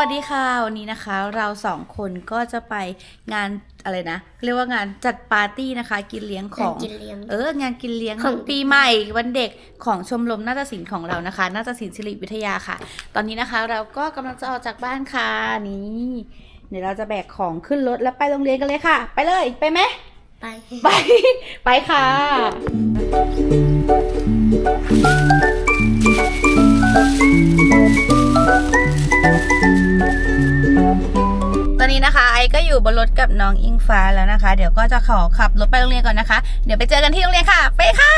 วัสดีค่ะ วันนี้นะคะเราสองคนก็จะไปงานอะไรนะ เรียกว่างานจัดปาร์ตี้นะคะ กินเลี้ยงของงานกินเลี้ยงเอองานกินเลี้ยงของปีใหม่วันเด็กของชมรมนาฏศิลป์ของเรานะคะนาฏศิลป์ศิริวิทยาค่ะ ตอนนี้นะคะเราก็กำลังจะออกจากบ้านค่ะนี่เดี๋ยวเราจะแบกของขึ้นรถแล้วไปโรงเรียนกันเลยค่ะ ไปเลยไปไหมไปไปไปค่ะต อนนี้นะคะไอก็อยู่บนรถกับน้องอิงฟ้าแล้วนะคะ เดี๋ยวก็จะขอขับรถไปโรงเรียนก่อนนะคะ เดี๋ยวไปเจอกันที่โรงเรียนค่ะ ไปค่ะ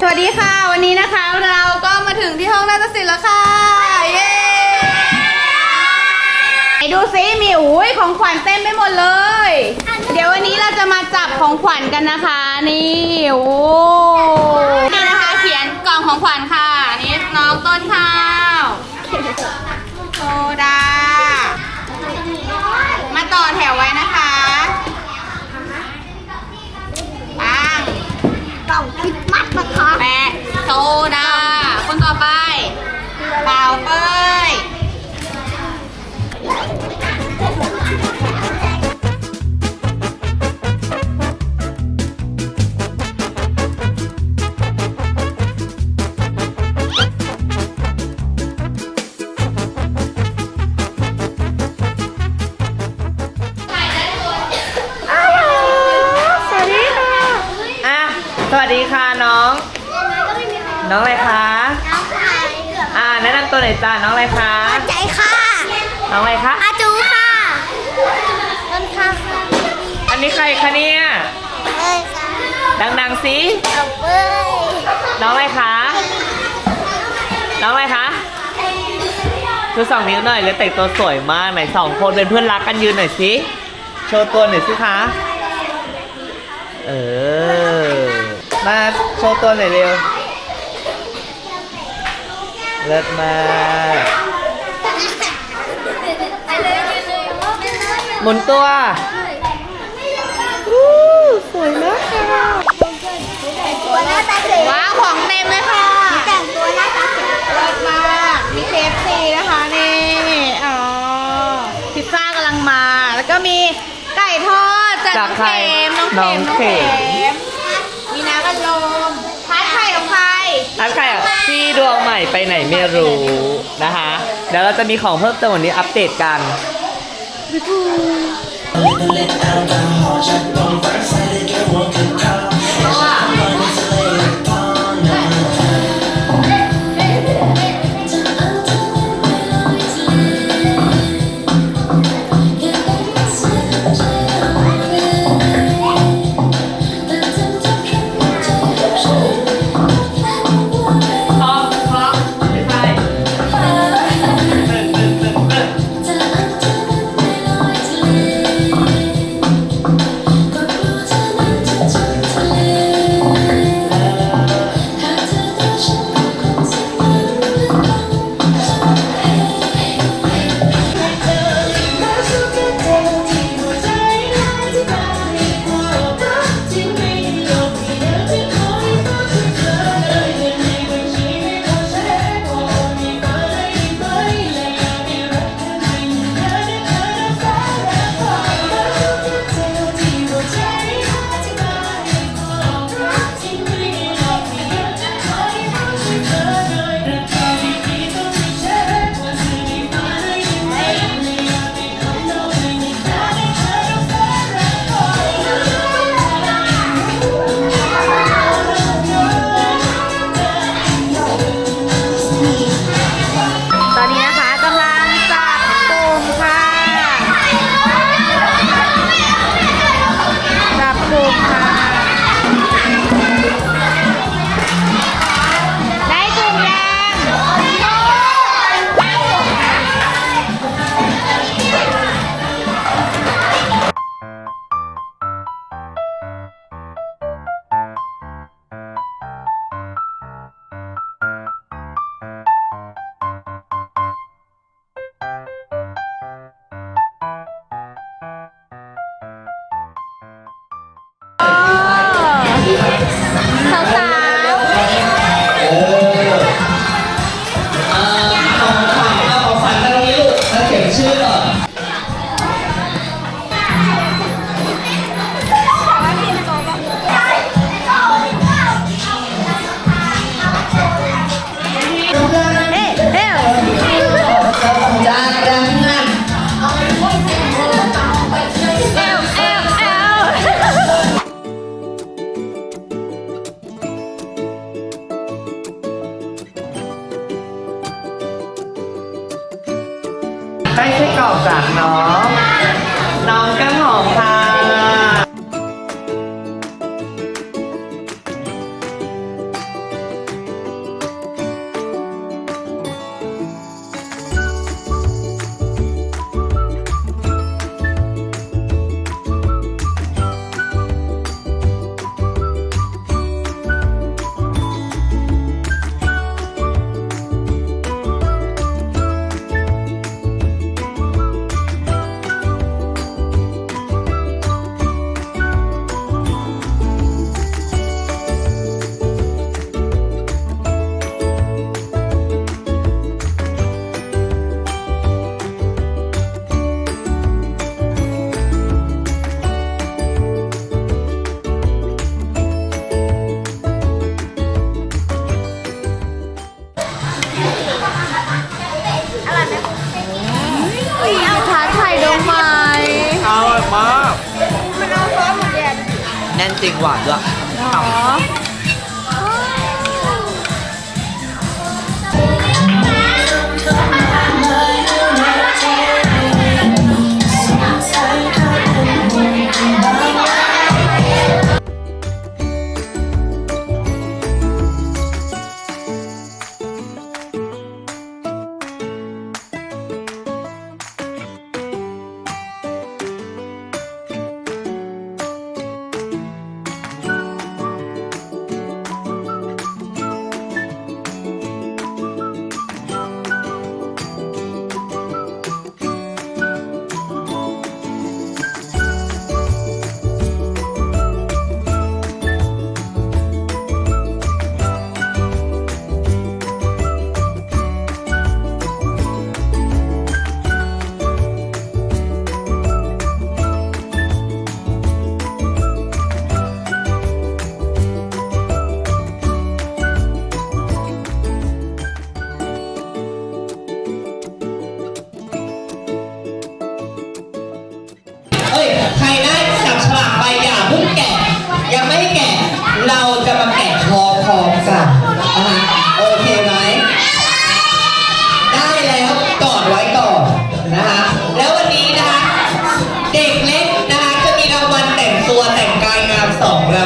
สวัสดีค่ะ วันนี้นะคะเราก็มาถึงที่ห้องนาฏศิลป์แล้วค่ะเย้ไหนดูซิมีอุ้ยของขวัญเต็มไปหมดเลย เดี๋ยววันนี้เราจะมาจับของขวัญกันนะคะนี่โอ้นี่นะคะเขียนกล่องของขวัญค่ะนี่น้องต้นข้าวโซดา อแถวไว้นะคะปังกล่องคริดมัดนะคะแปะโซดา คนต่อไปเปล่าเป้ย น้องอะไรคะน้องไข่อ่าแนะนำตัวหน่อยจ้าน้องอะไรคะใจค่ะ น้องอะไรคะอาจูค่ะต้นข้าวค่ะอันนี้ใครคะเนี่ยเอ้ยค่ะดังๆสิเอาเป้ยน้องอะไรคะน้องอะไรคะคือสองนิ้วหน่อยแล้วแต่งตัวสวยมากไหนสองคนเป็นเพื่อนรักกันยืนหน่อยสิโชว์ตัวหน่อยสิคะเออมาโชว์ตัวหน่อยเร็ว เลิศมากไปเลยยืนเลยว่าเป็นเลยหมุนตัวอู้สวยมากค่ะแต่งตัวหน้าตาเก๋ว้าวของเต็มเลยค่ะแต่งตัวหน้าตาเก๋เลิศมากมีเคฟซีนะคะนี่อ๋อพิซซ่ากำลังมา แล้วก็มีไก่ทอดจากน้องเข็มน้องเข็มน้องเข็มมีน้ำอัดลมพัดไข่ของใคร อันใครอะพี่ดวงใหม่ไปไหนไม่รู้นะคะเดี๋ยวเราจะมีของเพิ่มเติมวันนี้อัปเดตกัน จากเนาะ 定碗是吧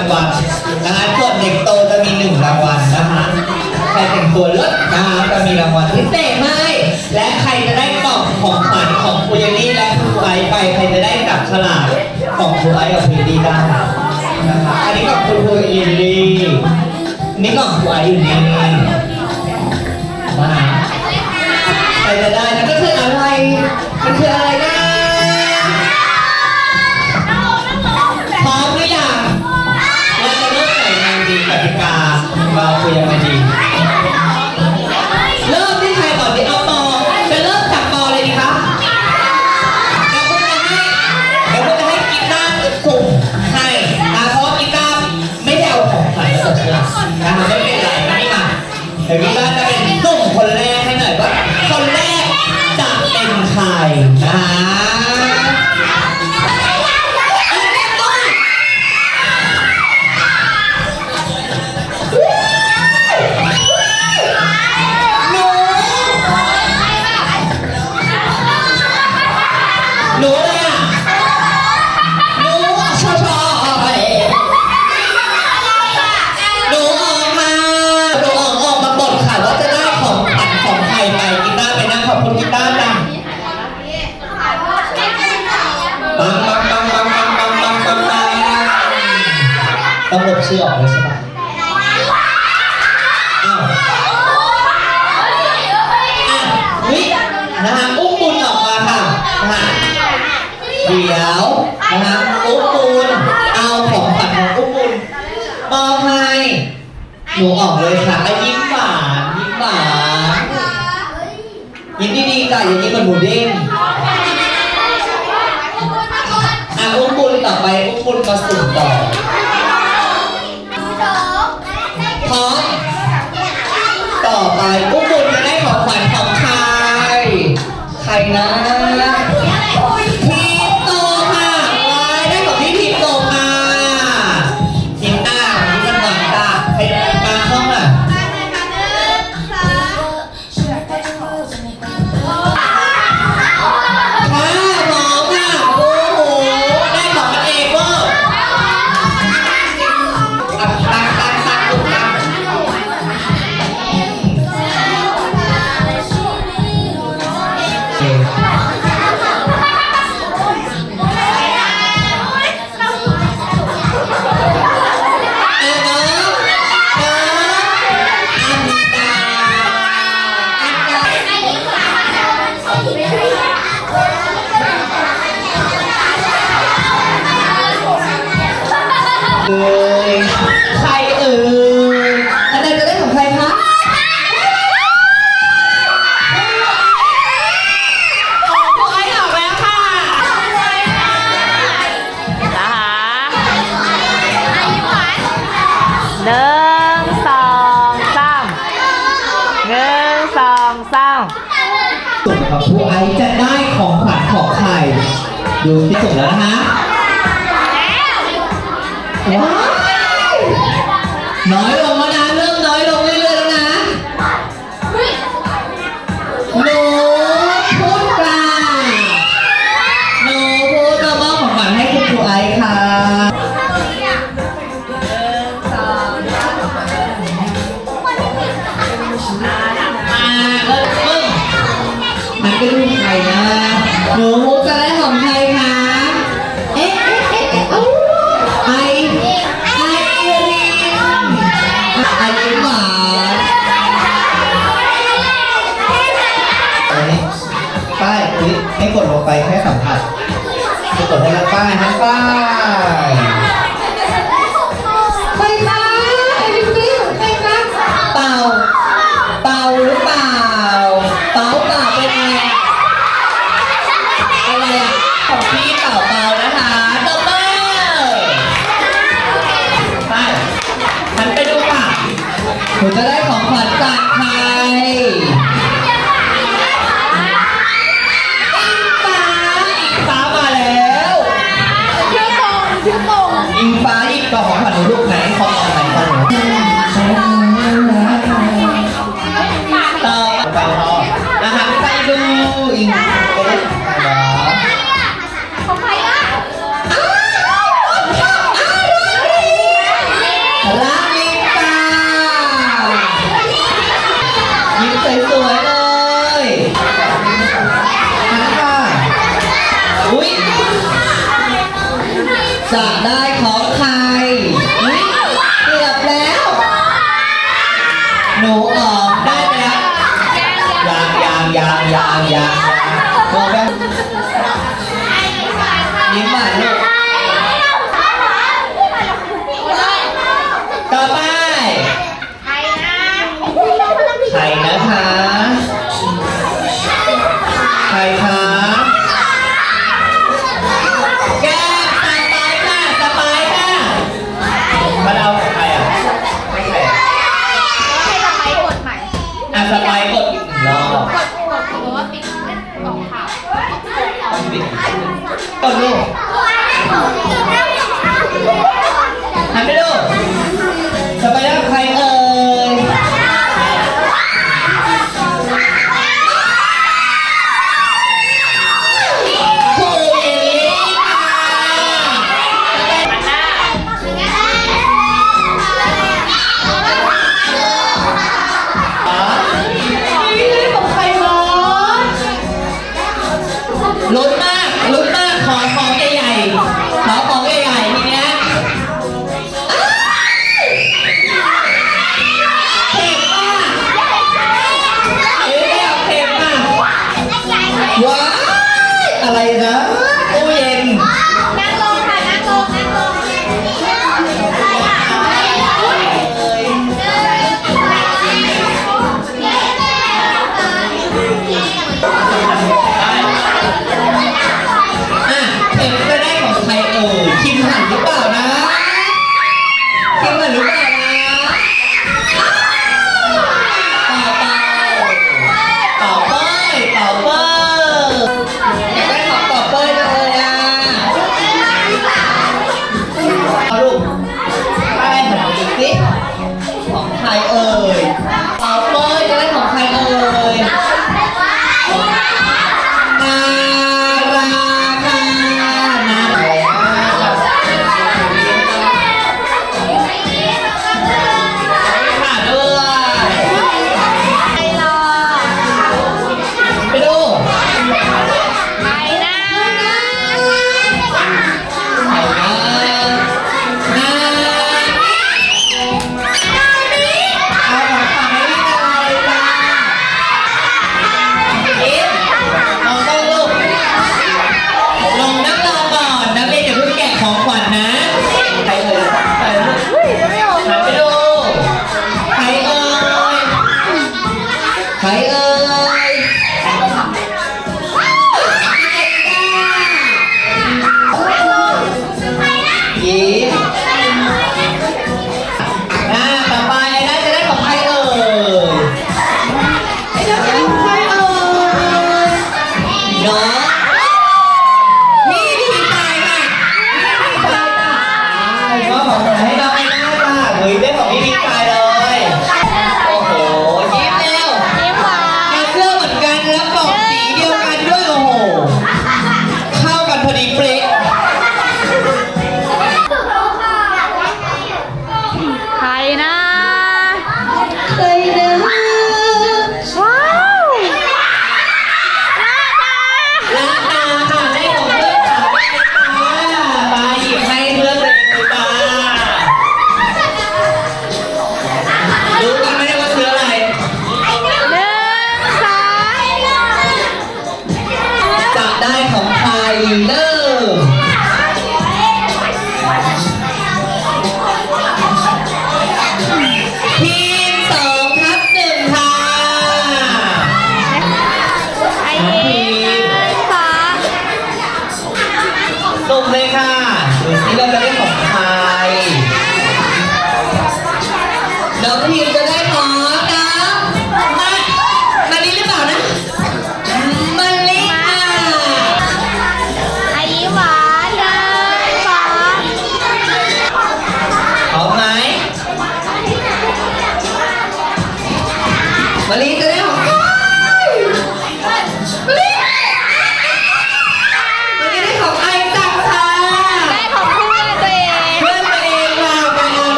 างรางวัลนะคะส่วนเด็กโตจะมีหนึ่งรางวัลนะคะใครแต่งตัวเลิศนะคะจะมีรางวัลพิเศษให้ และใครจะได้กล่องของขวัญของครูเยลลี่และครูไอซ์ไปใครจะได้จับฉลากของครูไอซ์กับครูเยลลี่ได้นะคะอันนี้ของครูเยลลี่นี่ของครูไอซ์อยู่นี่นะคะใครจะได้นะก็คืออะไรมันคืออะไรนะ เราคุยยังไงดี เริ่มที่ใครก่อนดีเอาปอจะเริ่มจากปอเลยดีคะเดี๋ยวคุณจะให้เดี๋ยวคุณจะให้กีตาร์สุ่มให้นะเพราะว่ากีตาร์ไม่ได้เอาของขวัญมาส่งเรานะคะไม่เป็นไรไม่มาเดี๋ยวกีตาร์จะเป็นสุ่มคนแรกให้หน่อยว่าคนแรกจะเป็นใครนะคะ แล้วยิ้มหวานยิ้มหวานยิ้มดีๆจ้ะอย่ายิ้มเหมือนหมูเด้งอะอุ้มบุญต่อไปอุ้มบุญมาสุ่มต่อพร้อมต่อไปอุ้มบุญจะได้ของขวัญของใคร ใครนะ No! สัมผัสจะกดให้น้องป้ายน้อป้ายไปค่ไอ้บิ๊กบิ๊ไปค่ะเต่า เต่าหรือเปล่า เต่าเปล่าเป็นไงอะไรอะของพี่เต่าเปล่านะคะดับเบิ้ลไปหันไปดูป่ะหนูจะได้ของ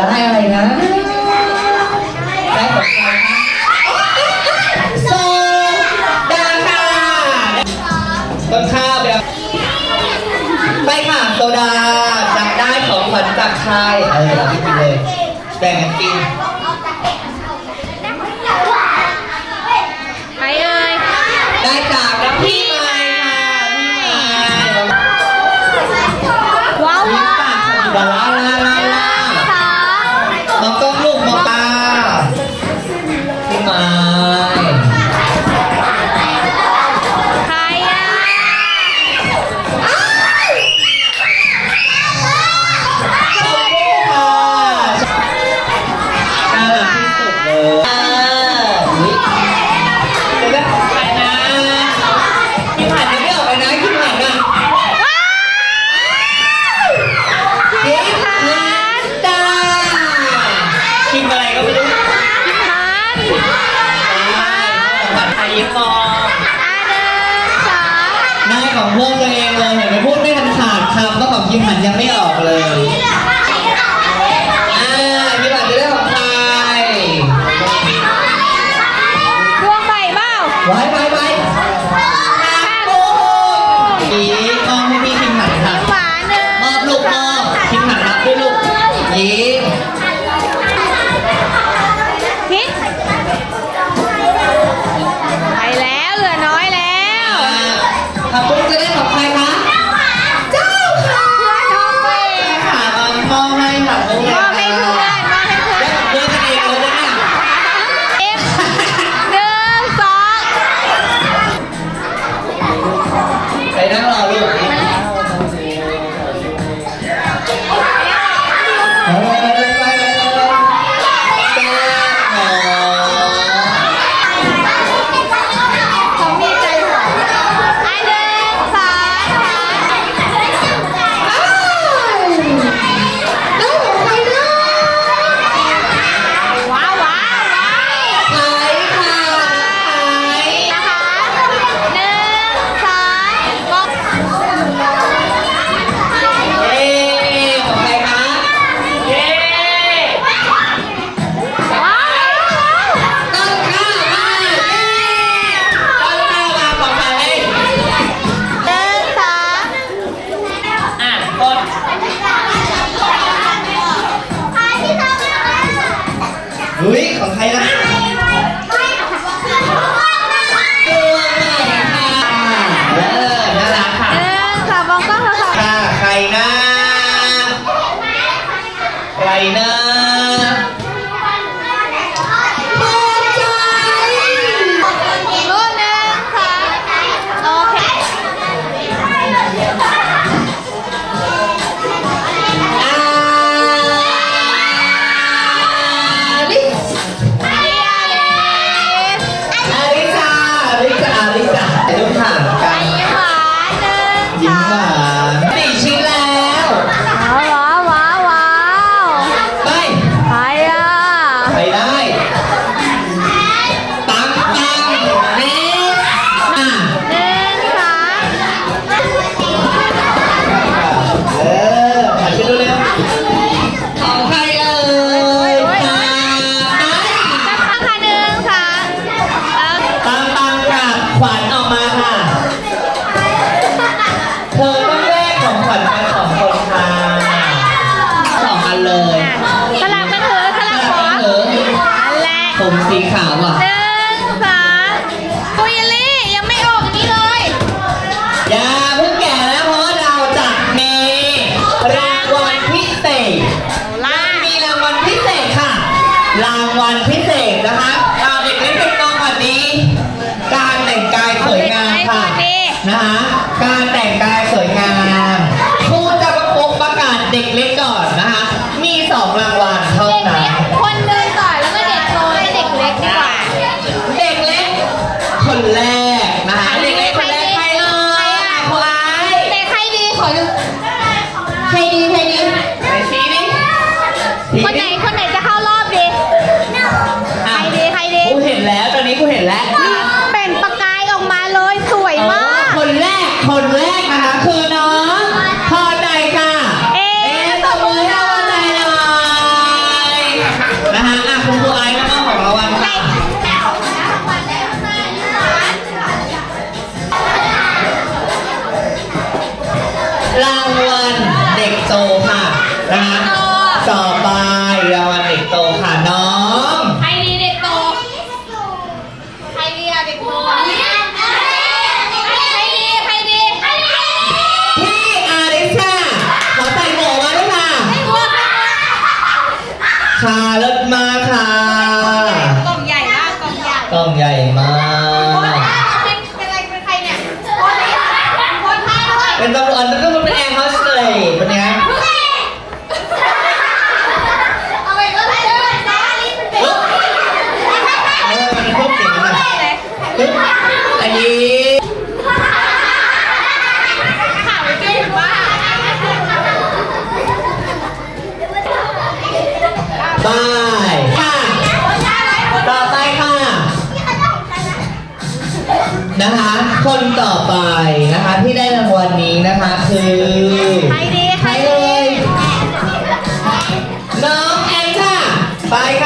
ได้อะไรนะ ได้ของใครคะโซดาค่ะต้นข้าแบบไปค่ะโซดาได้ของขวัญจากใายเออเราไปกินเลยแบ่งกันกิน นะฮะการแต่งกายสวยงามครูจะประกประกาศเด็กเล็ก ไปนะคะ ที่ได้รางวัลนี้นะคะคือใครดีใครเลยน้องแอมค่ะ ไปค่ะ